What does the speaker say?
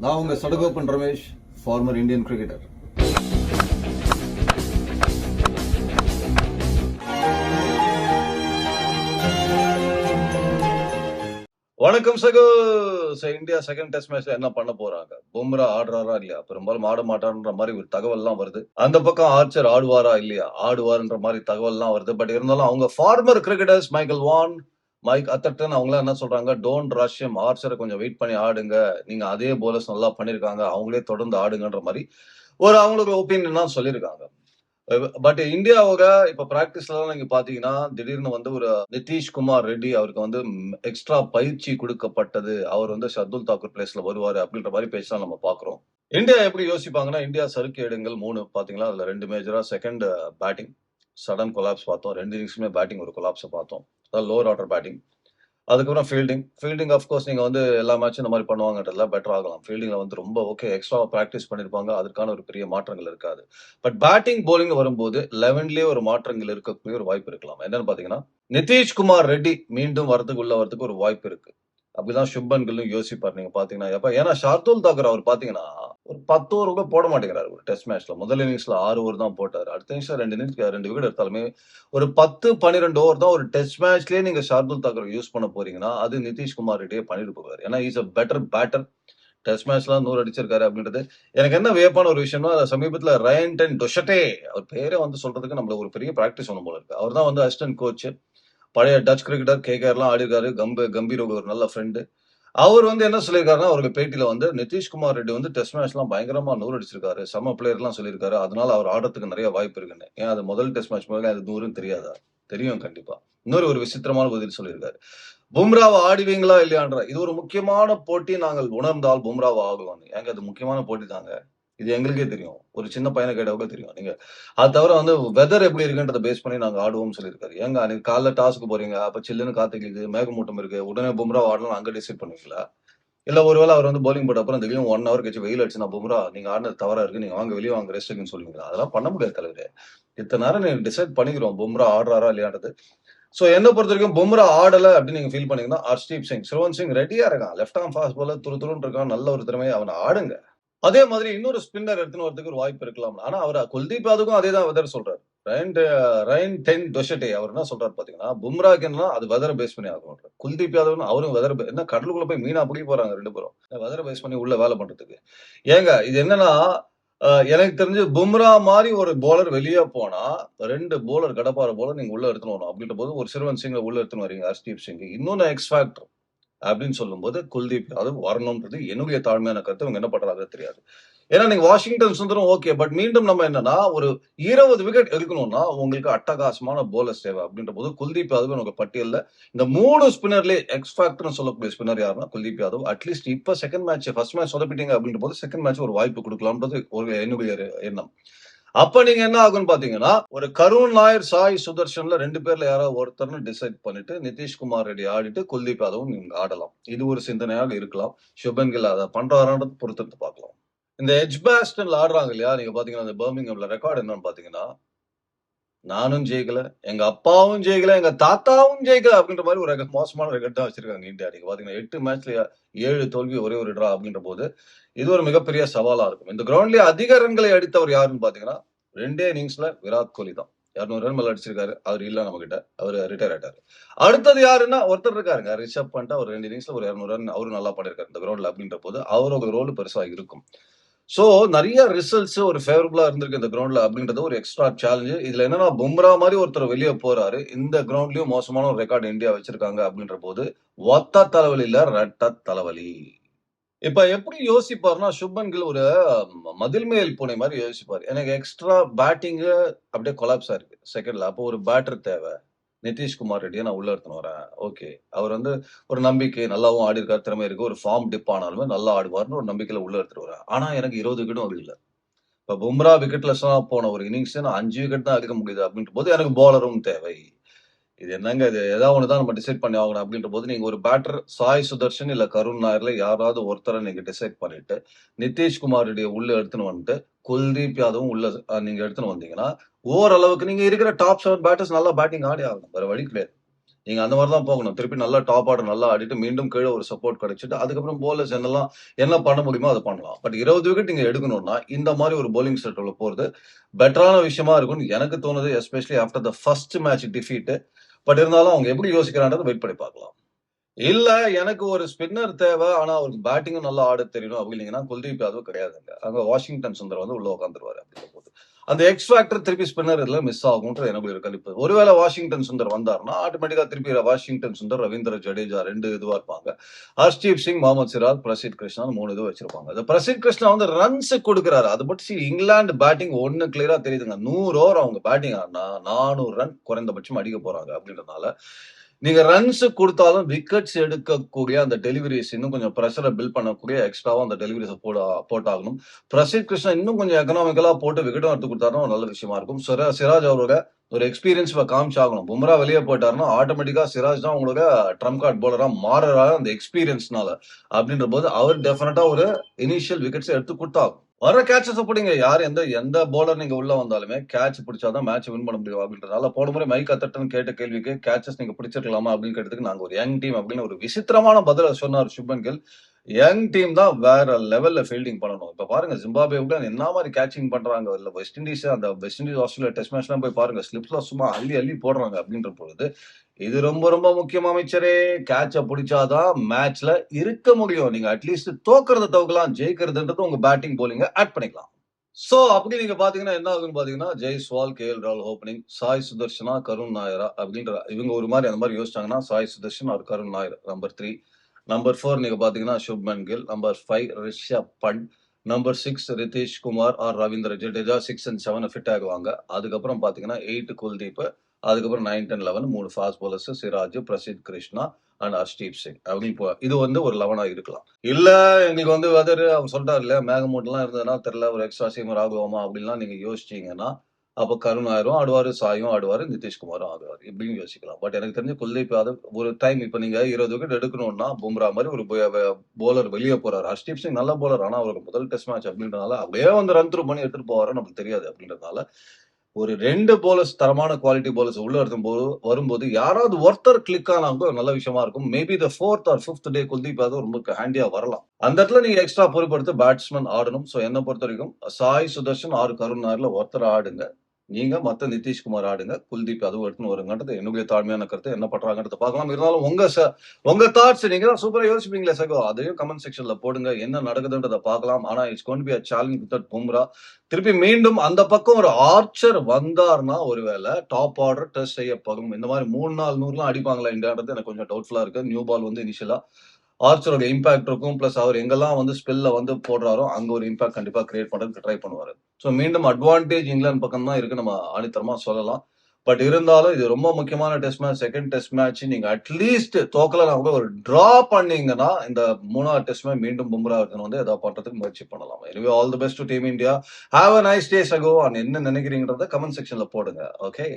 நான் உங்க Sadagoppan Ramesh former Indian cricketer வணக்கம் சகோ. So, இந்தியா செகண்ட் டெஸ்ட் மேட்ச்ல என்ன பண்ண போறாங்க? பும்ரா ஆடுறாரா இல்லையா? பெரும்பாலும் ஆட மாட்டான்ற மாதிரி ஒரு தகவல் எல்லாம் வருது. அந்த பக்கம் ஆர்ச்சர் ஆடுவாரா இல்லையா? ஆடுவார்ன்ற மாதிரி தகவல் எல்லாம் வருது. பட் இருந்தாலும் அவங்க former cricketers Michael Vaughan Mike Atherton அவங்களாம் என்ன சொல்றாங்க? டோன்ட் ரஷ்யம் ஆர்ச்சரை கொஞ்சம் வெயிட் பண்ணி ஆடுங்க. நீங்க அதே போலஸ் நல்லா பண்ணிருக்காங்க. அவங்களே தொடர்ந்து ஆடுங்கன்ற மாதிரி ஒரு அவங்களுக்கு ஒப்பீனியன் தான் சொல்லியிருக்காங்க. பட் இந்தியாவோட இப்ப பிராக்டிஸ்லாம் நீங்க பாத்தீங்கன்னா திடீர்னு வந்து ஒரு நிதிஷ் குமார் ரெட்டி அவருக்கு வந்து எக்ஸ்ட்ரா பயிற்சி கொடுக்கப்பட்டது. அவர் வந்து ஷர்துல் தாக்கூர் பிளேஸ்ல வருவாரு அப்படின்ற மாதிரி பேசலாம் நம்ம பாக்குறோம். இந்தியா எப்படி யோசிப்பாங்கன்னா இந்தியா சறுக்கு இடங்கள் மூணு பாத்தீங்களா? அதுல ரெண்டு மேஜரா செகண்ட் பேட்டிங் சடன் கொலாப்ஸ் பார்த்தோம். ரெண்டு இன்னிங்ஸுமே பேட்டிங் ஒரு கொலாப்ஸை பார்த்தோம். அதாவது லோவர் ஆர்டர் பேட்டிங் அதுக்கப்புறம் ஃபீல்டிங் ஃபீல்டிங் அஃப்கோர்ஸ் நீங்கள் வந்து எல்லா மேட்சும் இந்த மாதிரி பண்ணுவாங்கன்றதுல பெட்டர் ஆகலாம். ஃபீல்டிங்கில் வந்து ரொம்ப ஓகே எக்ஸ்ட்ரா ப்ராக்டிஸ் பண்ணியிருப்பாங்க அதுக்கான ஒரு பெரிய மாற்றங்கள் இருக்காது. பட் பேட்டிங் போலிங் வரும்போது லெவன்லேயே ஒரு மாற்றங்கள் இருக்கக்கூடிய ஒரு வாய்ப்பு இருக்கலாம். என்னன்னு பார்த்தீங்கன்னா நிதிஷ்குமார் ரெட்டி மீண்டும் வரதுக்கு உள்ள வரதுக்கு ஒரு வாய்ப்பு இருக்கு. அப்படிதான் சுப்பன் கில்லும் யோசிப்பார். நீங்க பாத்தீங்கன்னா எப்ப ஏன்னா ஷார்துல் தாக்கர் அவர் பாத்தீங்கன்னா ஒரு பத்து ஓவர் கூட போட மாட்டேங்கிறாரு. ஒரு டெஸ்ட் மேட்ச்ல முதல் இன்னிங்ஸ்ல ஆறு ஓவர் தான் போட்டாரு. அடுத்த இன்னிங்ஸ்ல ரெண்டு இன்னிங்ஸ் ரெண்டு விக்கெட் எடுத்தாலுமே ஒரு பத்து பன்னிரெண்டு ஓவர் தான் ஒரு டெஸ்ட் மேட்ச்லயே நீங்க ஷார்துல் தாக்கர் யூஸ் பண்ண போறீங்கன்னா அது நிதிஷ்குமார் ரெட்டியே பண்ணிட்டு போவார். ஏன்னா is a better batter test மேட்ச்லாம் நூறு அடிச்சிருக்காரு அப்படின்றது எனக்கு என்ன வியப்பான ஒரு விஷயம்னா சமீபத்தில் ரயன் டென் டொஷட்டே அவர் பேரே வந்து சொல்றதுக்கு நம்மளுக்கு ஒரு பெரிய ப்ராக்டிஸ் ஒன்று போல இருக்கு. அவர் தான் வந்து அசிஸ்டன்ட் கோச்சு பழைய டச் கிரிக்கெட்டர் கேகேஆர்லாம் ஆடி இருக்காரு. கம்ப கம்பீர் ஒரு நல்ல ஃப்ரெண்டு அவர் வந்து என்ன சொல்லியிருக்காருன்னா அவருக்கு பேட்டியில வந்து நிதிஷ்குமார் ரெட்டி வந்து டெஸ்ட் மேட்ச்லாம் பயங்கரமா நூறு அடிச்சிருக்காரு. சம பிளேயர்லாம் சொல்லியிருக்காரு. அதனால அவர் ஆடுறதுக்கு நிறைய வாய்ப்பு இருக்குன்னு. ஏன் அது முதல் டெஸ்ட் மேட்ச் முதல்ல அது நூறுன்னு தெரியாதா? தெரியும் கண்டிப்பா. இன்னொரு ஒரு விசித்திரமான பதில் சொல்லியிருக்காரு. பும்ராவை ஆடுவீங்களா இல்லையான்ற இது ஒரு முக்கியமான போட்டி நாங்கள் உணர்ந்தால் பும்ராவை ஆடுவாங்க ஏங்க அது முக்கியமான போட்டி தாங்க இது எங்களுக்கே தெரியும். ஒரு சின்ன பையனை கேட்டவங்க தெரியும். நீங்க அது தவிர வந்து வெதர் எப்படி இருக்குன்றத பேஸ் பண்ணி நாங்க ஆடுவோம்னு சொல்லியிருக்காரு. ஏங்க நீங்க காலைல டாஸ்க்கு போறீங்க அப்ப சில்லுன்னு காத்துக்கிது மேகமூட்டம் இருக்கு உடனே பும்ரா ஆடலாம் அங்க டிசைட் பண்ணுவீங்களா? இல்ல ஒருவேளை அவர் வந்து போலிங் போட்ட அப்புறம் திடீர்னு ஒன் ஹவர் கழிச்சு வெயில் அடிச்சு நான் பும்ரா நீங்க ஆடினது தவறா இருக்கு நீங்க வாங்க வெளியே வாங்க ரெஸ்ட் இருக்குன்னு சொல்லுவீங்களா? அதெல்லாம் பண்ண முடியாது தலைவர். இத்தனை நேரம் நீங்க டிசைட் பண்ணிக்கிறோம். பும்ரா ஆடுறாரா இல்லையான்றது. சோ என்ன பொறுத்த வரைக்கும் பும்ரா ஆடல அப்படின்னு நீங்க ஃபீல் பண்ணீங்கன்னா ஹர்ஷ்தீப் சிங் சிரோன் சிங் ரெடியா இருக்கான். லெஃப்ட் ஆம் ஃபாஸ்ட் போல துரு துருன்னு இருக்கான். நல்ல ஒரு திறமையை அவனை ஆடுங்க. அதே மாதிரி இன்னொரு ஸ்பின்னர் எடுத்துன்னு வரதுக்கு ஒரு வாய்ப்பு இருக்கலாம். ஆனா அவர் குல்தீப் யாதவுக்கும் அதே தான் வெதர் சொல்றாரு. ரைன் ரைன் டென் டொஷட்டே அவர் என்ன சொல்றாரு பாத்தீங்கன்னா பும்ராக்குன்னா அது வெதரை பேஸ் பண்ணி ஆகும் குல்தீப் யாதவன் அவரும் வெதர் என்ன கடலுக்குள்ள போய் மீனா பிடிக்க போறாங்க ரெண்டு பேரும். வெதரை பேஸ் பண்ணி உள்ள வேலை பண்றதுக்கு. ஏங்க இது என்னன்னா எனக்கு தெரிஞ்சு பும்ரா மாதிரி ஒரு போலர் வெளியே போனா ரெண்டு போலர் கடப்பார போலர் நீங்க உள்ள எடுத்துன்னு வரணும். அப்படின்ற போது ஒரு சிறுவன் சிங்க உள்ள எடுத்துன்னு வரீங்க ஹர்ஷ்தீப் சிங். இன்னொன்னு எக்ஸ் ஃபேக்டர் அப்படின்னு சொல்லும்போது குல்தீப் யாதவ் வரணும்ன்றது என்னுடைய தாழ்மையான கருத்து. அவங்க என்ன பண்றாங்க தெரியாது. ஏன்னா நீங்க வாஷிங்டன் சுந்தரம் ஓகே பட் மீண்டும் நம்ம என்னன்னா ஒரு இருபது விக்கெட் எடுக்கணும்னா உங்களுக்கு அட்டகாசமான போலர்ஸ் தேவை. அப்படின்ற போது குல்தீப் யாதவ் உங்களுக்கு பட்டியலில் இந்த மூணு ஸ்பின்னர்லேயே எக்ஸ் ஃபேக்டர்னு சொல்லக்கூடிய ஸ்பின்னர் யாருன்னா குல்தீப் யாதவ். அட்லீஸ்ட் இப்ப செகண்ட் மேட்ச் ஃபர்ஸ்ட் மேட்ச் சொதப்பிட்டீங்க அப்படின்ற போது செகண்ட் மேட்ச் ஒரு வாய்ப்பு கொடுக்கலாம்ன்றது ஒரு என்னுடைய எண்ணம். அப்ப நீங்க என்ன ஆகும்னு பாத்தீங்கன்னா ஒரு கருண் நாயர் சாய் சுதர்ஷன்ல ரெண்டு பேர்ல யாராவது ஒருத்தர்னு டிசைட் பண்ணிட்டு நிதிஷ்குமார் ரெட்டி ஆடிட்டு குல்தீப் யாதவும் நீங்க ஆடலாம். இது ஒரு சிந்தனையாக இருக்கலாம். சுபன் கில் அதை பண்றாரான்றது பொறுத்தெடுத்து பார்க்கலாம். இந்த எஜ் பேஸ்டன்ல ஆடுறாங்க இல்லையா? நீங்க பாத்தீங்கன்னா இந்த பர்மிங்hamல ரெக்கார்டு என்னன்னு பாத்தீங்கன்னா நானும் ஜெயிக்கல எங்க அப்பாவும் ஜெயிக்கல எங்க தாத்தாவும் ஜெயிக்கல அப்படின்ற மாதிரி ஒரு மோசமான ரெக்கார்ட் தான் வச்சிருக்காங்க இந்தியா நீங்க பாத்தீங்கன்னா எட்டு மேட்ச்ல ஏழு தோல்வி ஒரே ஒரு ட்ரா அப்படின்ற போது இது ஒரு மிகப்பெரிய சவாலா இருக்கும். இந்த கிரவுண்ட்லயே அதிக ரன்களை அடித்தவர் யாருன்னு பாத்தீங்கன்னா ரெண்டே இன்னிங்ஸ்ல விராட் கோலி தான். இரநூறு ரன் மேல அடிச்சிருக்காரு. அவர் இல்ல நம்ம கிட்ட. அவர் ரிட்டையர் ஆயிட்டாரு. அடுத்தது யாருன்னா ஒருத்தர் இருக்காருங்க. ரிஷப் பண்ணிட்டு அவர் ரெண்டு இன்னிங்ஸ்ல ஒரு இரநூறு ரன் அவரும் நல்லா பண்ணிருக்காரு. இந்த கிரவுண்ட்ல அப்படின்ற போது அவரோட ரோல் பெருசா இருக்கும். ஸோ நிறைய ரிசல்ட்ஸ் ஒரு ஃபேவரபுளா இருந்திருக்கு இந்த கிரவுண்ட்ல அப்படின்றது ஒரு எக்ஸ்ட்ரா சேலஞ்சு இதுல என்னன்னா பும்ரா மாதிரி ஒருத்தர் வெளியே போறாரு. இந்த கிரவுண்ட்லயும் மோசமான ஒரு ரெக்கார்டு இந்தியா வச்சிருக்காங்க அப்படின்ற போது ஒத்த தலைவலி இல்ல ரெட்ட தலைவலி. இப்ப எப்படி யோசிப்பாருன்னா சுப்மன் கில் ஒரு ம- மதில் மேல் பூனை மாதிரி யோசிப்பாரு. எனக்கு எக்ஸ்ட்ரா பேட்டிங்கு அப்படியே கொலாப்ஸா இருக்கு. செகண்ட்ல அப்போ ஒரு பேட்டர் தேவை. நிதிஷ்குமார் ரெட்டியை நான் உள்ள எடுத்துன்னு வரேன். ஓகே. அவர் வந்து ஒரு நம்பிக்கை நல்லாவும் ஆடி இருக்கார் திறமை இருக்கு. ஒரு ஃபார்ம் டிப் ஆனாலுமே நல்லா ஆடுவார்னு ஒரு நம்பிக்கையில உள்ள எடுத்துட்டு வரேன் ஆனா எனக்கு இருபது விக்கெட்டும் அது இல்ல. இப்ப பும்ரா விக்கெட்லெஸ்ஸா போன ஒரு இன்னிங்ஸ் நான் அஞ்சு விக்கெட் தான் எடுக்க முடியுது அப்படின்ற போது எனக்கு போலரும் தேவை. இது என்னங்க இது? ஏதாவது ஒன்று தான் நம்ம டிசைட் பண்ணி ஆகணும் அப்படின்ற போது நீங்க ஒரு பேட்டர் சாய் சுதர்ஷன் இல்ல கருண் நாயர்ல யாராவது ஒருத்தரை நீங்க டிசைட் பண்ணிட்டு நிதிஷ்குமாருடைய உள்ள எடுத்துன்னு வந்துட்டு குல்தீப் யாதவும் உள்ள நீங்க எடுத்துன்னு வந்தீங்கன்னா ஓரளவுக்கு நீங்க இருக்கிற டாப் செவன் பேட்டர்ஸ் நல்லா பேட்டிங் ஆடி ஆகணும். வேற வழி கிடையாது. நீங்க அந்த மாதிரி தான் போகணும். திருப்பி நல்லா டாப் ஆர்டர் நல்லா ஆடிட்டு மீண்டும் கீழே ஒரு சப்போர்ட் கிடைச்சிட்டு அதுக்கப்புறம் போலர்ஸ் என்னெல்லாம் என்ன பண்ண முடியுமோ அதை பண்ணலாம். பட் இருபது விக்கெட் நீங்க எடுக்கணும்னா இந்த மாதிரி ஒரு போலிங் செட்டில் போறது பெட்டரான விஷயமா இருக்கும்னு எனக்கு தோணுது especially after the first match defeat but இருந்தாலும் அவங்க எப்படி யோசிக்கிறான்றதை வெயிட் பண்ணி பார்க்கலாம். இல்ல எனக்கு ஒரு ஸ்பின்னர் தேவை ஆனா அவருக்கு பேட்டிங்கும் நல்லா ஆட தெரியணும் அப்படின்னீங்கன்னா குல்தீப் யாதவ் கிடையாதுங்க. அங்க வாஷிங்டன் சுந்தர் வந்து உள்ள உட்காந்துருவாரு அப்படின்ற போது அந்த எக்ஸ் ஃபேக்டர் திருப்பி ஸ்பின்னர் இதில் மிஸ் ஆகும்ன்றது எனக்கு ஒரு கணிப்பு. ஒருவேளை வாஷிங்டன் சுந்தர் வந்தார்னா ஆட்டோமேட்டிக்காக திருப்பி வாஷிங்டன் சுந்தர் ரவீந்திர ஜடேஜா ரெண்டு இதுவாக இருப்பாங்க. ஹர்ஷ்தீப் சிங் முகமது சிராஜ் பிரசித் கிருஷ்ணா மூணு இது வச்சிருப்பாங்க. அந்த பிரசித் கிருஷ்ணா வந்து ரன்ஸ் கொடுக்குறாரு. அது பட் சி இங்கிலாந்து பேட்டிங் ஒன்று கிளியராக தெரியுதுங்க. நூறு ஓவர் அவங்க பேட்டிங் ஆனா நானூறு ரன் குறைந்தபட்சம் அடிக்க போறாங்க அப்படின்றதுனால நீங்க ரன்ஸ் கொடுத்தாலும் விக்கெட்ஸ் எடுக்கக்கூடிய அந்த டெலிவரிஸ் இன்னும் கொஞ்சம் ப்ரெஷரை பில்ட் பண்ணக்கூடிய எக்ஸ்ட்ராவா அந்த டெலிவரிஸை போட போட்டாகணும். பிரசீத் கிருஷ்ணா இன்னும் கொஞ்சம் எக்கனாமிக்கலா போட்டு விக்கெட்டும் எடுத்து கொடுத்தாருன்னா ஒரு நல்ல விஷயமா இருக்கும். சிராஜ் அவரோட ஒரு எக்ஸ்பீரியன்ஸ் காமிச்சாகணும். பும்ரா வெளியே போயிட்டாருன்னா ஆட்டோமேட்டிக்கா சிராஜ் தான் உங்களோட ட்ரம் கார்ட் போலரா மாறுறாரு அந்த எக்ஸ்பீரியன்ஸ்னால அப்படின்ற போது அவர் டெஃபினட்டா ஒரு இனிஷியல் விக்கெட்ஸ் எடுத்து கொடுத்தாகும் வர கேட்சஸ் பிடிங்க யார் எந்த எந்த போலர் நீங்க உள்ள வந்தாலுமே கேட்ச் பிடிச்சாதான் மேட்ச் வின் பண்ண முடியும். அப்படின்றதால போன முறை மைக் அத்தட்டன் கேட்ட கேள்விக்கு கேட்சஸ் நீங்க பிடிச்சிருக்கலாமா அப்படின்னு கேட்டதுக்கு நாங்க ஒரு யங் டீம் அப்படின்னு ஒரு விசித்திரமான பதில சொன்னார் சுப்மன் கில். யங் டீம் தான் வேற லெவல்ல ஃபீல்டிங் பண்ணணும். இப்ப பாருங்க ஜிம்பாபே கூட என்ன மாதிரி கேட்சிங் பண்றாங்க? இல்ல வெஸ்ட் இண்டீஸ் அந்த வெஸ்ட் இண்டீஸ் ஆஸ்திரேலியா டெஸ்ட் மேட்ச்லாம் போய் பாருங்க ஸ்லிப்ல சும்மா அள்ளி அள்ளி போடுறாங்க அப்படின்ற பொழுது இது ரொம்ப ரொம்ப முக்கியம் அமைச்சரே. கேட்ச பிடிச்சாதான் மேட்ச்ல இருக்க முடியும். நீங்க அட்லீஸ்ட் தோக்குறத தவிர்க்கலாம் ஜெயிக்கிறதுன்றது உங்க பேட்டிங் போலிங்க ஆட் பண்ணிக்கலாம். சோ அப்படி நீங்க பாத்தீங்கன்னா என்ன ஆகுன்னு பாத்தீங்கன்னா Jaiswal K L Rahul opening Sai Sudarshana Karun நாயரா அப்படின்ற இவங்க ஒரு மாதிரி அந்த மாதிரி யோசிச்சாங்கன்னா சாய் சுதர்ஷன் அவர் Karun Nair number three number four நீங்க பாத்தீங்கன்னா Shubman Gill. Number five Rishabh Pant. Number six Nitish Kumar or Ravindra Jadeja. Six and seven fit ஆகுவாங்க. அதுக்கப்புறம் பாத்தீங்கன்னா எயிட் குல்தீப். அதுக்கப்புறம் நைன் டென் லெவன் மூணு fast bowlers Siraj Prasidh Krishna and Harshdeep Singh. அப்படின்னு போ இது வந்து ஒரு லெவனா இருக்கலாம். இல்ல எங்களுக்கு வந்து வெதர் அவர் சொல்றாரு இல்லையா மேகமூட்டெல்லாம் இருந்ததுன்னா தெரியல ஒரு எக்ஸ்ட்ரா சீமர் ஆகுவோமா அப்படின்லாம் நீங்க யோசிச்சீங்கன்னா அப்ப கருண் ஆயிரும் ஆடுவாரு சாயும் ஆடுவாரு நிதிஷ்குமாரும் ஆடுவார் இப்படின்னு யோசிக்கலாம். பட் எனக்கு தெரிஞ்சு குல்தீப் யாதவ் ஒரு டைம் இப்ப நீங்க இருபது விக்கெட் எடுக்கணும்னா பும்ரா மாதிரி ஒரு போலர் வெளியே போறாரு. ஹர்ஷ்தீப் சிங் நல்ல போலர் ஆனா அவருக்கு முதல் டெஸ்ட் மேட்ச் அப்படின்றனால அப்படியே வந்து ரன் த்ரூ பண்ணி எடுத்துட்டு போவாரு நமக்கு தெரியாது அப்படின்றதுனால ஒரு ரெண்டு போலர்ஸ் தரமான குவாலிட்டி போலர்ஸ் உள்ள இருக்கும்போது வரும்போது யாராவது ஒருத்தர் கிளிக் ஆனாங்க நல்ல விஷயமா இருக்கும். Maybe the fourth or fifth day Kuldeep Yadav ரொம்ப ஹேண்டியா வரலாம். அந்த இடத்துல நீங்க எக்ஸ்ட்ரா பொறுப்படுத்து பேட்ஸ்மேன் ஆடணும். ஸோ என்ன பொறுத்த வரைக்கும் சாய் சுதர்ஷன் ஆறு கருண் ஆறுல ஒருத்தர் ஆடுங்க. நீங்க மத்த நிதிஷ்குமார் ஆடுங்க குல்தீப் அதுவும் எடுத்துன்னு வருங்கன்றது என்னுடைய தாழ்மையான கருத்து. என்ன பண்ணுறாங்கன்றத பார்க்கலாம். இருந்தாலும் உங்க ச- உங்க தாட்ஸ் நீங்க தான் சூப்பரா யோசிப்பீங்களே சகோ. அதையும் கமெண்ட் செக்ஷன்ல போடுங்க. என்ன நடக்குதுன்றத பார்க்கலாம். ஆனா it's gonna be a challenge with Bumrah திருப்பி மீண்டும் அந்த பக்கம் ஒரு ஆர்ச்சர் வந்தார்னா ஒருவேளை டாப் ஆர்டர் டெஸ்ட் செய்யப்படும். இந்த மாதிரி மூணு நாள் நூறுலாம் அடிப்பாங்களா இந்தியான்றது எனக்கு கொஞ்சம் டவுட்ஃபுல்லா இருக்கு. நியூ பால் வந்து இனிஷியலா ஆர்ச்சரோட இம்பாக்ட் இருக்கும். பிளஸ் அவர் எங்கெல்லாம் வந்து ஸ்பெல்ல வந்து போடுறாரோ அங்க ஒரு இம்பாக்ட் கண்டிப்பா கிரியேட் பண்றதுக்கு ட்ரை பண்ணுவாரு. ஸோ மீண்டும் அட்வான்டேஜ் இங்கிலாந்து பக்கம் தான் இருக்கு. நம்ம ஆணித்தரமா சொல்லலாம். பட் இருந்தாலும் இது ரொம்ப முக்கியமான test match second test match நீங்க அட்லீஸ்ட் தோக்கலனா கூட ஒரு டிரா பண்ணீங்கன்னா இந்த மூணாவது டெஸ்ட் மேட்ச் மீண்டும் பும்ரா வந்து ஏதாவது பண்றதுக்கு முயற்சி பண்ணலாம். எனவே all the best to team India have a nice day சகோ. என்ன நினைக்கிறீங்கன்றத கமெண்ட் செக்ஷன்ல போடுங்க. ஓகே